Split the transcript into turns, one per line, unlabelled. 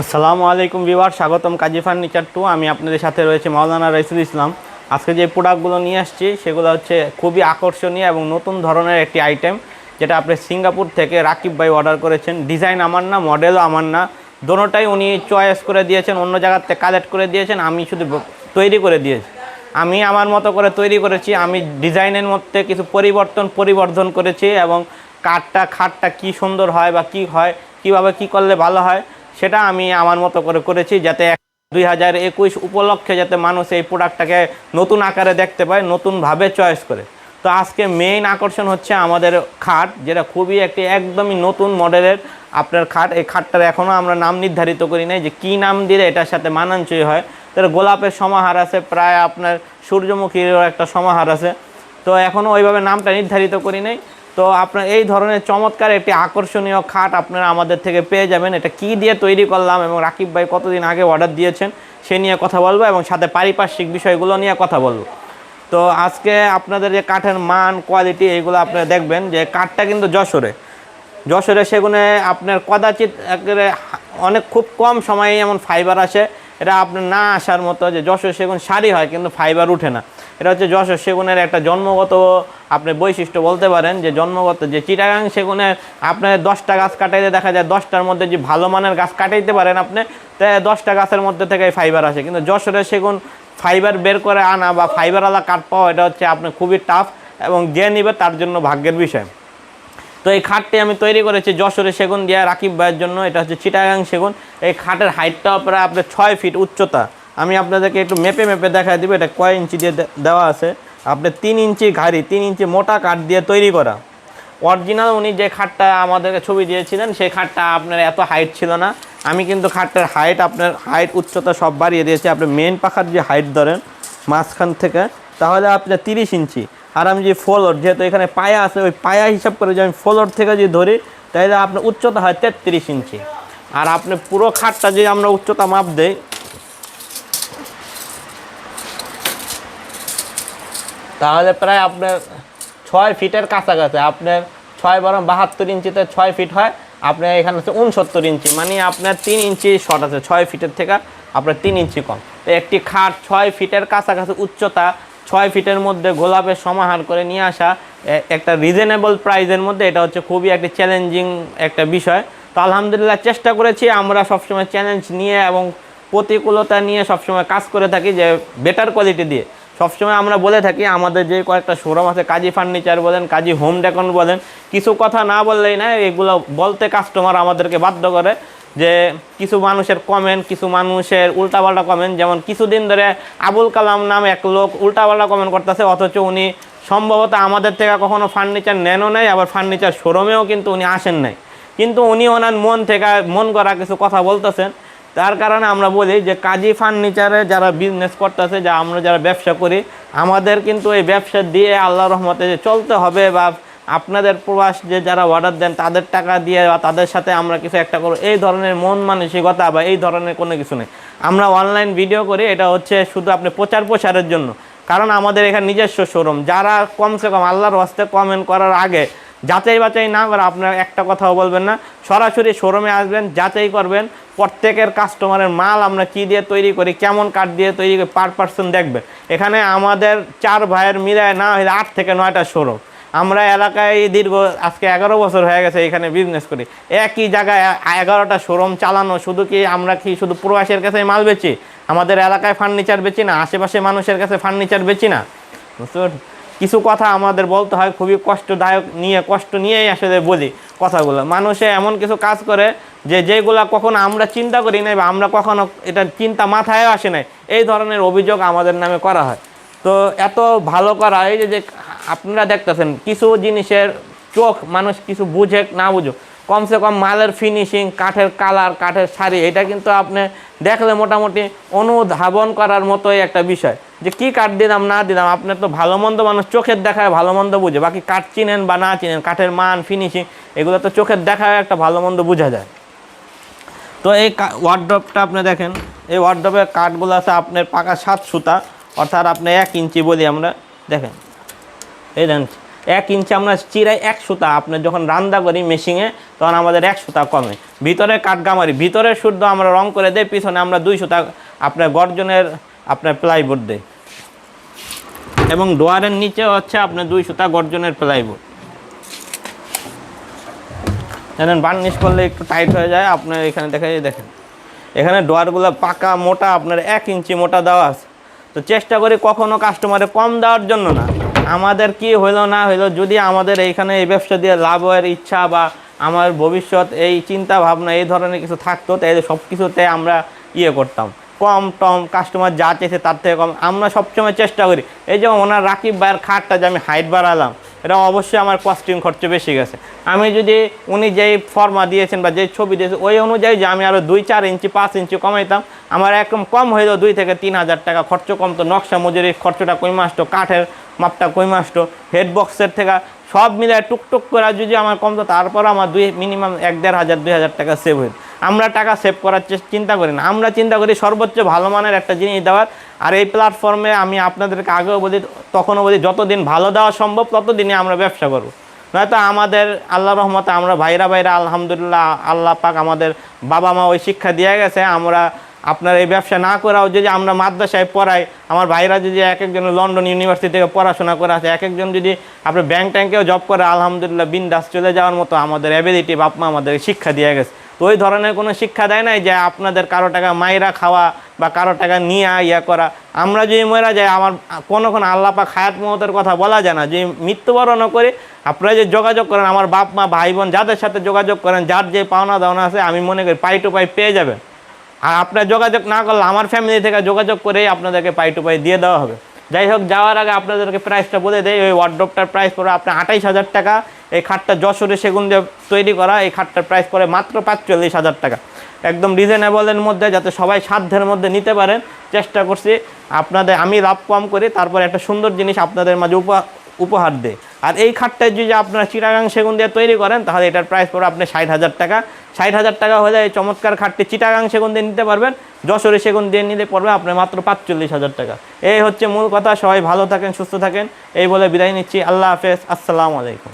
আসসালামু আলাইকুম বিবার স্বাগতম কাজী ফার্নিচার টু। আমি আপনাদের সাথে রয়েছে মাওলানা রাইসুল ইসলাম। আজকে যে প্রোডাক্টগুলো নিয়ে আসছি, সেগুলো হচ্ছে খুবই আকর্ষণীয় এবং নতুন ধরনের একটি আইটেম, যেটা আপনি সিঙ্গাপুর থেকে রাকিব ভাই অর্ডার করেছেন। ডিজাইন আমার না, মডেলও আমার না। দোনোটাই উনি চয়েস করে দিয়েছেন, অন্য জায়গার থেকে কালেক্ট করে দিয়েছেন, আমি শুধু তৈরি করে দিয়েছি। আমি আমার মতো করে তৈরি করেছি, আমি ডিজাইনের মধ্যে কিছু পরিবর্তন, পরিবর্ধন করেছি এবং কাঠটা, খাটটা কি সুন্দর হয় বা কি হয়, কীভাবে কি করলে ভালো হয় সেটা আমি আমার মতো করে করেছি যাতে দুই হাজার একুশ উপলক্ষে যাতে মানুষ এই প্রোডাক্টটাকে নতুন আকারে দেখতে পায়, নতুনভাবে চয়েস করে। তো আজকে মেইন আকর্ষণ হচ্ছে আমাদের খাট, যেটা খুবই একটি একদমই নতুন মডেলের আপনার খাট। এই খাটটার এখনও আমরা নাম নির্ধারিত করি নাই যে কী নাম দিলে এটার সাথে মানানসই হয়। তার গোলাপের সমাহার আছে, প্রায় আপনার সূর্যমুখীরও একটা সমাহার আছে। তো এখনও ওইভাবে নামটা নির্ধারিত করি নাই। তো আপনার এই ধরনের চমৎকার একটি আকর্ষণীয় খাট আপনারা আমাদের থেকে পেয়ে যাবেন। এটা কি দিয়ে তৈরি করলাম এবং রাকিব ভাই কতদিন আগে অর্ডার দিয়েছেন সে নিয়ে কথা বলব এবং সাথে পারিপার্শ্বিক বিষয়গুলো নিয়ে কথা বলব। তো আজকে আপনাদের যে কাঠের মান কোয়ালিটি এইগুলো আপনারা দেখবেন যে কাঠটা কিন্তু যশোরে। যশোরে সেগুনে আপনার কদাচিৎ অনেক খুব কম সময়ে এমন ফাইবার আসে। এটা আপনার না আসার মতো যে যশোর সেগুন সারি হয়, কিন্তু ফাইবার উঠে না। এটা হচ্ছে যশোর সেগুনের একটা জন্মগত, আপনি বৈশিষ্ট্য বলতে পারেন যে জন্মগত যে চিটাগাং সেগুনের আপনার দশটা গাছ কাটাইতে দেখা যায় দশটার মধ্যে যে ভালো মানের গাছ কাটাইতে পারেন আপনি তাই দশটা গাছের মধ্যে থেকে ফাইবার আসে। কিন্তু যশোরের সেগুন ফাইবার বের করে আনা বা ফাইবারওয়ালা কাঠ পাওয়া, এটা হচ্ছে আপনি খুবই টাফ এবং যে নিবে তার জন্য ভাগ্যের বিষয়। তো এই খাটটি আমি তৈরি করেছি যশোরে সেগুন দিয়ে রাকিব ভাইয়ের জন্য, এটা হচ্ছে চিটাগাং সেগুন। এই খাটের হাইটটাও প্রায় আপনার ছয় ফিট উচ্চতা। আমি আপনাদেরকে একটু মেপে মেপে দেখাই দিব, এটা কয় ইঞ্চি দিয়ে দেওয়া আছে। আপনার তিন ইঞ্চি ঘাড়ি, তিন ইঞ্চি মোটা কাঠ দিয়ে তৈরি করা। অরিজিনাল উনি যে খাটটা আমাদেরকে ছবি দিয়েছিলেন, সেই খাটটা আপনার এত হাইট ছিল না। আমি কিন্তু খাটটার হাইট আপনার হাইট উচ্চতা সব বাড়িয়ে দিয়েছি। আপনি মেন পাখার যে হাইট ধরেন, মাঝখান থেকে, তাহলে আপনার তিরিশ ইঞ্চি। আর আমি যে ফ্লোর যেহেতু এখানে পায়া আছে, ওই পায়া হিসাব করে যে আমি ফ্লোর থেকে যদি ধরি, তাহলে আপনার উচ্চতা হয় তেত্রিশ ইঞ্চি। আর আপনি পুরো খাটটা যে আমরা উচ্চতা মাপ দেই তাহলে প্রায় আপনার ছয় ফিটের কাছাকাছি, আপনার ছয় বরং বাহাত্তর ইঞ্চিতে ছয় ফিট হয়, আপনার এখানে হচ্ছে উনসত্তর ইঞ্চি মানে আপনার তিন ইঞ্চি শর্ট আছে, ছয় ফিটের থেকে আপনার তিন ইঞ্চি কম। তো একটি খাট ছয় ফিটের কাছাকাছি উচ্চতা, ছয় ফিটের মধ্যে গোলাপের সমাহার করে নিয়ে আসা একটা রিজনেবল প্রাইজের মধ্যে এটা হচ্ছে খুবই একটি চ্যালেঞ্জিং একটা বিষয়। তো আলহামদুলিল্লাহ চেষ্টা করেছি, আমরা সবসময় চ্যালেঞ্জ নিয়ে এবং প্রতিকূলতা নিয়ে সবসময় কাজ করে থাকি যে বেটার কোয়ালিটি দিয়ে। সবসময় আমরা বলে থাকি, আমাদের যে কয়েকটা শোরুম আছে, কাজী ফার্নিচার বলেন, কাজী হোম ডেকন বলেন, কিছু কথা না বললেই না এগুলো বলতে কাস্টমার আমাদেরকে বাধ্য করে যে কিছু মানুষের কমেন্ট কিছু মানুষের উল্টাপাল্টা কমেন্ট যেমন কিছুদিন ধরে আবুল কালাম নামে এক লোক উল্টাপাল্টা কমেন্ট করতেছে, অথচ উনি সম্ভবত আমাদের থেকে কখনো ফার্নিচার নেনও নেই, আবার ফার্নিচার শোরুমেও কিন্তু উনি আসেন নাই। কিন্তু উনি ওনার মন থেকে, মন করা কিছু কথা বলতেছেন। তার কারণে আমরা বলি যে কাজী ফার্নিচারে যারা বিজনেস করতেছে, যা আমরা যারা ব্যবসা করি, আমাদের কিন্তু এই ব্যবসা দিয়ে আল্লাহ রহমতে যে চলতে হবে বা আপনাদের প্রবাস যে যারা অর্ডার দেন, তাদের টাকা দিয়ে বা তাদের সাথে আমরা কিছু একটা করব। এই ধরনের মন মানসিকতা বা এই ধরনের কোনো কিছু নেই। আমরা অনলাইন ভিডিও করি, এটা হচ্ছে শুধু আপনি প্রচার প্রসারের জন্য। কারণ আমাদের এখানে নিজস্ব শোরুম যারা কমসে কম আল্লাহর হস্তে কমেন্ট করার আগে যাচাই বাছাই না করে আপনার একটা কথাও বলবেন না। সরাসরি শোরুমে আসবেন, যাচাই করবেন, প্রত্যেকের কাস্টমারের মাল আমরা কি দিয়ে তৈরি করি, কেমন কাঠ দিয়ে তৈরি করি পার পার্সন দেখবেন। এখানে আমাদের চার ভাইয়ের মিলায় না হলে আট থেকে নয়টা শোরুম আমরা এলাকায় দীর্ঘ, আজকে এগারো বছর হয়ে গেছে এখানে বিজনেস করি। একই জায়গায় এগারোটা শোরুম চালানো, শুধু কি আমরা কি শুধু প্রবাসের কাছে মাল বেচি? আমাদের এলাকায় ফার্নিচার বেচি না, আশেপাশে মানুষের কাছে ফার্নিচার বেচি না। বুঝতে? কিছু কথা আমাদের বলতে হয়, খুবই কষ্টদায়ক নিয়ে, কষ্ট নিয়েই আসলে বলি কথাগুলো। মানুষে এমন কিছু কাজ করে যে যেগুলো কখনো আমরা চিন্তা করি নাই বা আমরা কখনো এটা চিন্তা মাথায় আসে নাই, এই ধরনের অভিযোগ আমাদের নামে করা হয়। তো এত ভালো করা, এই যে আপনারা দেখতেছেন, কিছু জিনিসের চোখ মানুষ কিছু বুঝে না বুঝুক কমসে কম মালের ফিনিশিং কাঠের কালার কাঠের শাড়ি, এটা কিন্তু আপনি দেখলে মোটামুটি অনুধাবন করার মতোই একটা বিষয়। যে কি কাঠ দিলাম, না দিলাম আপনার তো ভালো মন্দ মানুষ চোখের দেখায় ভালো মন্দ বুঝে। বাকি কাঠ চিনেন বা না চিনেন, কাঠের মান ফিনিশিং এগুলো তো চোখের দেখায় একটা ভালো মন্দ বোঝা যায়। তো এই ওয়ার্ড্রপটা আপনি দেখেন, এই ওয়ার্ড্রপের কাঠগুলো আছে আপনার পাকা সাত সুতা, অর্থাৎ আপনি এক ইঞ্চি বলি আমরা দেখেন। এই দেন। এক ইঞ্চি আমরা চিরাই এক সুতা। আপনার যখন রান্না করি মেশিনে তখন আমাদের এক সুতা কমে। ভিতরে কাঠগামারি ভিতরে শুদ্ধ আমরা রং করে দেই, পিছনে আমরা দুই সুতা আপনার গর্জনের আপনার প্লাইবোর্ড দেই। এবং ডোয়ারের নিচে হচ্ছে আপনার দুই সুতা গর্জনের প্লাইবোর্ড জানেন বার্নিশ করলে একটু টাইট হয়ে যায়। আপনার এখানে দেখা যায় দেখেন। এখানে ডোয়ারগুলো পাকা, মোটা, আপনার এক ইঞ্চি মোটা দেওয়া আছে। তো চেষ্টা করি কখনো কাস্টমারে কম দেওয়ার জন্য না। আমাদের কি হইল না হইল, যদি আমাদের এইখানে এই ব্যবসা দিয়ে লাভের ইচ্ছা বা আমার ভবিষ্যৎ, এই চিন্তা ভাবনা এই ধরনের কিছু থাকতো তাই সব কিছুতে আমরা ইয়ে করতাম। কম টম কাস্টমার যা চেয়েছে তার থেকে কম। আমরা সবসময় চেষ্টা করি। এই যে ওনার রাকিব ভাইয়ের খাটটা যে আমি হাইট বাড়ালাম এটা অবশ্যই আমার কস্টিং খরচ বেশি গেছে। আমি যদি উনি যেই ফর্মা দিয়েছেন বা যেই ছবি দিয়েছেন, ওই অনুযায়ী যে আমি আরও দুই চার ইঞ্চি, পাঁচ ইঞ্চি কমাইতাম, আমার একদম কম হয়ে দুই থেকে তিন হাজার টাকা খরচ কমতো নকশা মজুরি খরচটা কমে আসতো, কাঠের মাপটা কমে আসতো হেড বক্সের থেকে সব মিলে টুকটুক করে যদি আমার কমতো তারপর আমার দুই মিনিমাম এক দেড় হাজার, দুই হাজার টাকা সেভ হইত আমরা টাকা সেভ করার চিন্তা করি না। আমরা চিন্তা করি সর্বোচ্চ ভালো মানের একটা জিনিস দেওয়ার। আর এই প্ল্যাটফর্মে আমি আপনাদেরকে আগেও বলি, তখনও বলি, যতদিন ভালো দেওয়া সম্ভব, ততদিনই আমরা ব্যবসা করব। নয়তো আমাদের আল্লাহ রহমতে আমরা ভাইরা ভাইরা আলহামদুলিল্লাহ আল্লাহ পাক আমাদের বাবা মা ওই শিক্ষা দিয়ে গেছে। আমরা আপনার এই ব্যবসা না করাও যদি আমরা মাদ্রাসায় পড়াই, আমার ভাইরা যদি এক একজন লন্ডন ইউনিভার্সিটি থেকে পড়াশোনা করে আছে এক একজন যদি আপনার ব্যাংক ট্যাঙ্কেও জব করে, আলহামদুলিল্লাহ বিন্দাস চলে যাওয়ার মতো আমাদের অ্যাবিলিটি বাপ মা আমাদের শিক্ষা দিয়ে গেছে। তো ওই ধরনের কোনো শিক্ষা দেয় নাই যে আপনাদের কারও টাকা মাইরা খাওয়া বা কারও টাকা নিয়ে ইয়া করা। আমরা যদি মরা যাই, আমার কোনো কোনো আল্লাপাক হায়াত মহতের কথা বলা যায় না। যে মৃত্যুবরণও করে, আপনারা যে যোগাযোগ করেন, আমার বাপ, মা, ভাই, বোন যাদের সাথে যোগাযোগ করেন, যার যে পাওনা দাওনা আছে, আমি মনে করি পাই টু পাই পেয়ে যাবেন। আর আপনার যোগাযোগ না করলে আমার ফ্যামিলি থেকে যোগাযোগ করেই আপনাদেরকে পাই টু পাই দিয়ে দেওয়া হবে। যাই হোক যাওয়ার আগে আপনাদেরকে প্রাইসটা বলে দেয় ওই ওয়ার্ড্রপটার প্রাইস পড়ে আপনার আঠাইশ হাজার টাকা। এই খাটটা যশোরে সেগুন দিয়ে তৈরি করা, এই খাটটার প্রাইস পড়ে মাত্র পাঁচচল্লিশ হাজার টাকা। একদম রিজনেবলের মধ্যে, যাতে সবাই সাধ্যের মধ্যে নিতে পারেন, চেষ্টা করছি। আপনাদের আমি লাভ কম করি, তারপরে একটা সুন্দর জিনিস আপনাদের মাঝে উপহার উপহার দেয় আর এই খাটটা যদি আপনারা চিটাগাং সেগুন দিয়ে তৈরি করেন, তাহলে এটার প্রাইস পড়ে আপনি ষাট হাজার টাকা। ষাট হাজার টাকা হলে এই চমৎকার খাটটি চিটাগাং সেগুন দিয়ে নিতে পারবেন। যশোরে সেগুন দিয়ে নিতে পড়বে আপনার মাত্র পাঁচচল্লিশ হাজার টাকা। এই হচ্ছে মূল কথা। সবাই ভালো থাকেন, সুস্থ থাকেন। এই বলে বিদায় নিচ্ছি। আল্লাহ হাফেজ। আসসালামু আলাইকুম।